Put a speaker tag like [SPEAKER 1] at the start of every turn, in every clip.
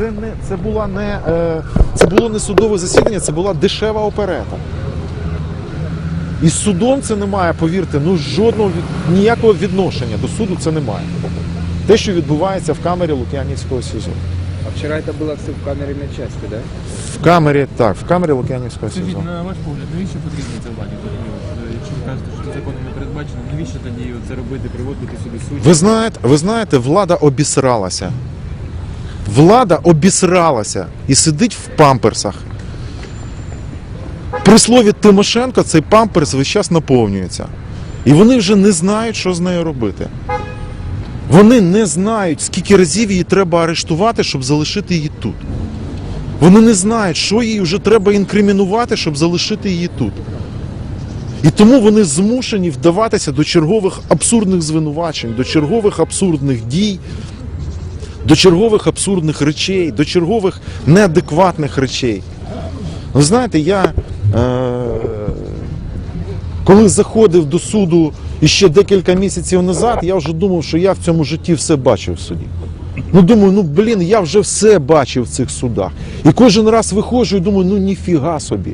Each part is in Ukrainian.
[SPEAKER 1] це не це була не е, це було не судове засідання, це була дешева оперета. І з судом це немає, повірте, ну жодного ніякого відношення до суду це немає. Те, що відбувається в камері Лук'янівського СІЗО.
[SPEAKER 2] А вчера это было все в камере медчасти, да?
[SPEAKER 1] В камері, так, в камері Лук'янівського
[SPEAKER 3] Скажіть,
[SPEAKER 1] СІЗО.
[SPEAKER 3] на ваш погляд, навіщо потрібно це владі? От, е, Якщо ви кажете, що законом не передбачено, навіщо тоді це робити, приводити сюди судді?
[SPEAKER 1] Ви знаєте, ви знаєте, влада обісралася. Влада обісралася і сидить в памперсах. При слові Тимошенко цей памперс весь час наповнюється. І вони вже не знають, що з нею робити. Вони не знають, скільки разів її треба арештувати, щоб залишити її тут. Вони не знають, що їй вже треба інкримінувати, щоб залишити її тут. І тому вони змушені вдаватися до чергових абсурдних звинувачень, до чергових абсурдних дій, до чергових абсурдних речей, до чергових неадекватних речей. Ви знаєте, я е- коли заходив до суду іще декілька місяців назад, я вже думав, що я в цьому житті все бачив в суді. Ну думаю, ну блін, я вже все бачив в цих судах. І кожен раз виходжу і думаю, ну ніфіга собі.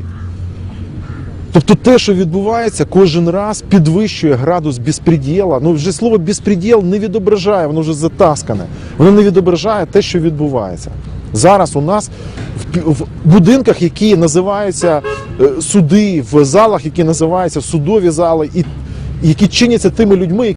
[SPEAKER 1] Тобто те, що відбувається, кожен раз підвищує градус безпреділа. Ну вже слово безпреділ не відображає, воно вже затаскане. Воно не відображає те, що відбувається. Зараз у нас в, будинках, які називаються е, суди, в залах, які називаються судові зали, і які чиняться тими людьми,